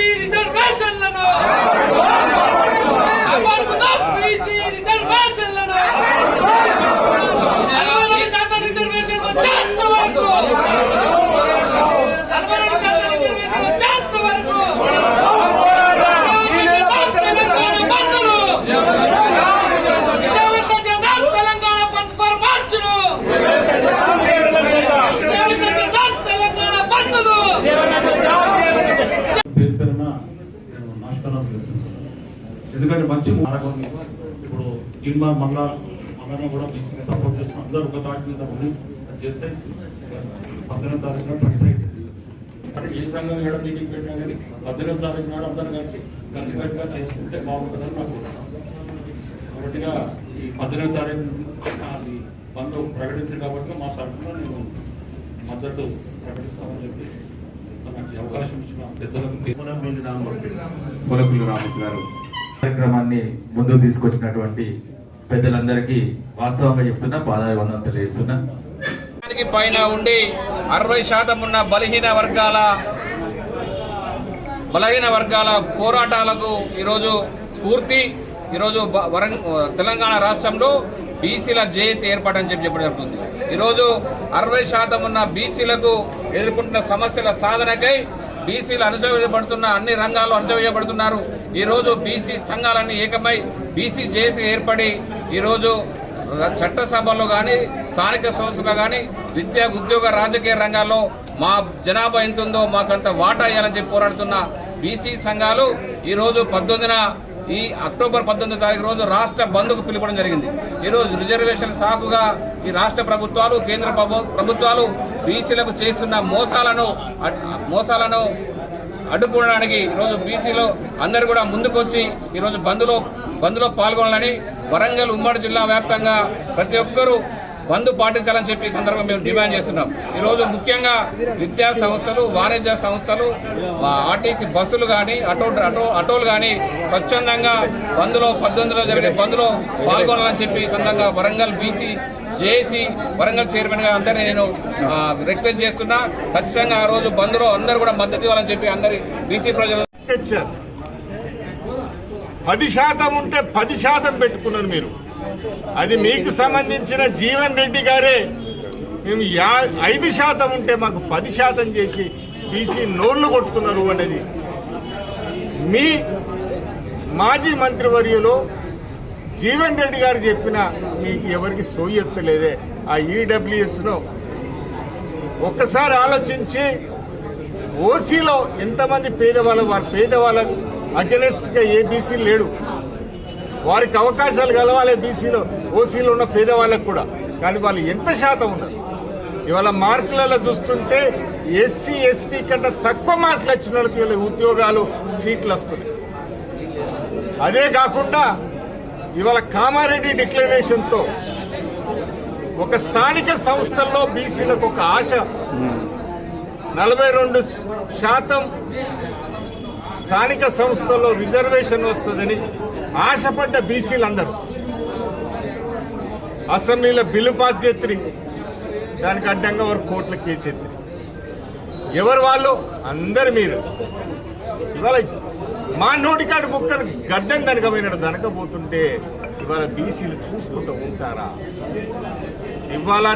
Merci, ఎందుకంటే మంచి మార్గం ఇప్పుడు ఇన్మా మళ్ళా మళ్ళా కూడా బీసీకి సపోర్ట్ చేస్తున్నాం. అందరూ ఒక తాటి మీద ఉండి అది చేస్తే పద్దెనిమిది తారీఖున సక్సెస్ అవుతుంది అంటే ఏ సంఘం ఏడ మీటింగ్ పెట్టినా కానీ పద్దెనిమిది తారీఖు నాడు అందరూ కలిసి కలిసికట్టుగా చేసుకుంటే బాగుంటుందని నాకు కాబట్టిగా ఈ పద్దెనిమిది తారీఖు అది బంద్ ప్రకటించింది కాబట్టి మా తరఫున నేను మద్దతు ప్రకటిస్తామని చెప్పి అవకాశం ఇచ్చిన పెద్దలకు రామూర్తి గారు. కార్యక్రమాన్ని ముందుకు తీసుకొచ్చినటువంటి పెద్దలందరికీ వాస్తవంగా చెప్తున్నా పాదాభివందనం తెలియజేస్తున్నా. దానికి పైన ఉండి అరవై శాతం ఉన్న బలహీన వర్గాల బలహీన వర్గాల పోరాటాలకు ఈరోజు స్ఫూర్తి. ఈరోజు వరం తెలంగాణ రాష్ట్రంలో బీసీల జేఏసీ ఏర్పాటని చెప్పి చెప్పడం జరుగుతుంది. ఈరోజు అరవై శాతం ఉన్న బీసీలకు ఎదుర్కొంటున్న సమస్యల సాధనకై బీసీలు అణచవేయబడుతున్న అన్ని రంగాల్లో అణచవేయబడుతున్నారు ఈరోజు బీసీ సంఘాలన్నీ ఏకమై బీసీ జేఏసీ ఏర్పడి ఈరోజు చట్టసభల్లో కానీ స్థానిక సంస్థలో కానీ విద్యా ఉద్యోగ రాజకీయ రంగాల్లో మా జనాభా ఎంత ఉందో మాకంత వాటా ఇవ్వాలని చెప్పి పోరాడుతున్న బీసీ సంఘాలు ఈరోజు పద్దెనిమిదిన ఈ అక్టోబర్ పద్దెనిమిది తారీఖు రోజు రాష్ట్ర బంద్కు పిలుపడం జరిగింది. ఈరోజు రిజర్వేషన్ సాకుగా ఈ రాష్ట్ర ప్రభుత్వాలు కేంద్ర ప్రభుత్వాలు బీసీలకు చేస్తున్న మోసాలను మోసాలను అడ్డుకోవడానికి ఈరోజు బీసీలో అందరు కూడా ముందుకొచ్చి ఈరోజు బంద్లో బంద్లో పాల్గొనాలని వరంగల్ ఉమ్మడి జిల్లా వ్యాప్తంగా ప్రతి ఒక్కరూ బంద్ పాటించాలని చెప్పి సందర్భం మేము డిమాండ్ చేస్తున్నాం. ఈరోజు ముఖ్యంగా విద్యా సంస్థలు వాణిజ్య సంస్థలు ఆర్టీసీ బస్సులు కానీ ఆటో ఆటో ఆటోలు కానీ స్వచ్ఛందంగా బంద్లో పద్దెనిమిదిలో జరిగే బంద్లో పాల్గొనాలని చెప్పి ఈ సందర్భంగా వరంగల్ బీసీ జేఏసీ వరంగల్ చైర్మన్గా అందరినీ నేను రిక్వెస్ట్ చేస్తున్నా. ఖచ్చితంగా ఆ రోజు బంద్లో అందరూ కూడా మద్దతు ఇవ్వాలని చెప్పి అందరి బీసీ ప్రజలు పది శాతం ఉంటే పది శాతం పెట్టుకున్నారు మీరు. అది మీకు సంబంధించిన జీవన్ రెడ్డి గారే. మేము యా ఐదు శాతం ఉంటే మాకు పది శాతం చేసి బీసీ నోళ్ళు కొట్టుకున్నారు అనేది. మీ మాజీ మంత్రివర్యులు జీవన్ రెడ్డి గారు చెప్పిన మీకు ఎవరికి సోయెత్తలేదే ఆ ఈడబ్ల్యూఎస్ను ఒక్కసారి ఆలోచించి ఓసీలో ఎంతమంది పేదవాళ్ళు వారి పేదవాళ్ళకు అగెనెస్ట్గా ఏ బీసీ లేడు. వారికి అవకాశాలు కలవాలి బీసీలో ఓసీలో ఉన్న పేదవాళ్ళకు కూడా. కానీ వాళ్ళు ఎంత శాతం ఉన్నారు? ఇవాళ మార్కులలో చూస్తుంటే ఎస్సీ ఎస్టీ కన్నా తక్కువ మార్కులు వచ్చిన వాళ్ళకి ఉద్యోగాలు సీట్లు వస్తున్నాయి. అదే కాకుండా ఇవాళ కామారెడ్డి డిక్లరేషన్తో ఒక స్థానిక సంస్థల్లో బీసీలకు ఒక ఆశ. నలభై రెండు శాతం స్థానిక సంస్థల్లో రిజర్వేషన్ వస్తుందని ఆశపడ్డ బీసీలందరూ. అసెంబ్లీలో బిల్లు పాస్ చేత్రి. దానికి అడ్డంగా వారు కోట్ల కేసు ఎవరు వాళ్ళు? అందరు మీరు. ఇవాళ మా నోటికాడు బుక్కను గడ్డం దనకపోయినట్టు దనకపోతుంటే ఇవాళ బీసీలు చూసుకుంటూ ఉంటారా? ఇవాళ